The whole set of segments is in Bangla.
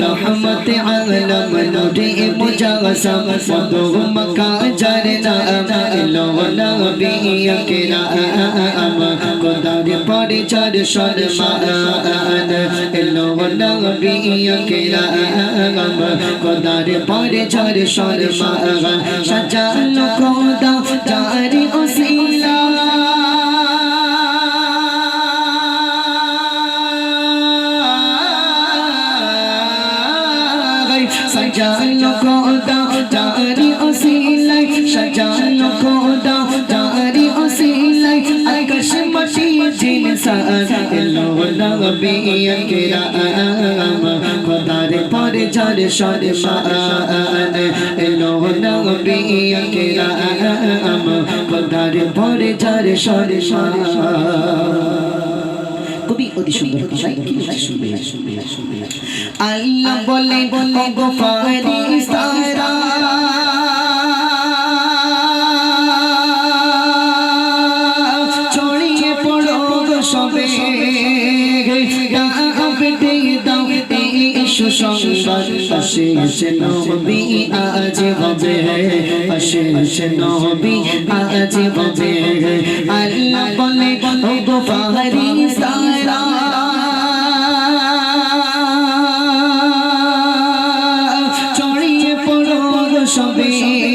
রহমত আলম নূরে মুজাসসাম মধু মক্কা ঝরনা এলো নবী আকরাম খোদার পরে চার সম্মান এলো নবী আকরাম খোদার পরে চার সম্মান সাজানো সাজানো খোদা জারি ওসিলাই সাজানো খোদা জারি ওসিলাই আকাশ মাটি জিনসান এলো নবী আকরাম খোদার পরে যার সম্মান এলো নবী আকরাম খোদার পরে যার সম্মান কবি অতি সুন্দর ভাষায় কি শুনবে শুনবে শুনবে আল্লাহ বলে বলে গো ফারিস্তারা ছড়িয়ে পড়ো গো সবে। পেটে দাও ইসু নবী আজ হবে। নবী আজ হবে। আল্লাহ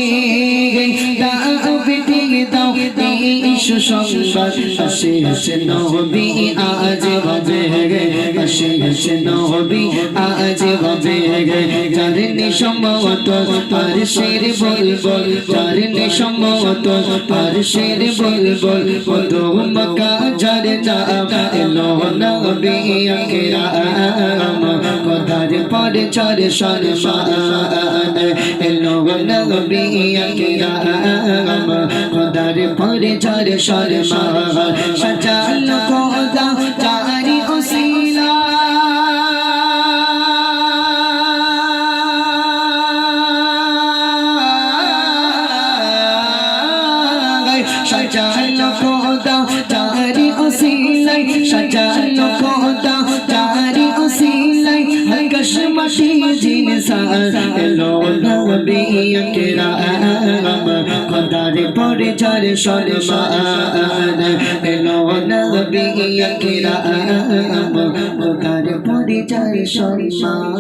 সবে দাও, বেটে দাও। ইসু সংবাদ অশেষ নবী আজ হবে অশেষ নবী আজ হবে জানি সম্ভবত আর শের বল বল জানি সম্ভবত আর শের বল বল মধু মক্কা কথার পরে চর সম্মান এলো খোদার পরে চর সম্মান সাজালো খোদা জারি ওসিলা সাজালো খোদা মাটি জিনসান এলো নবী আকরাম খোদার পরে যার সম্মান এলো নবী আকরাম খোদার পরে যার সম্মান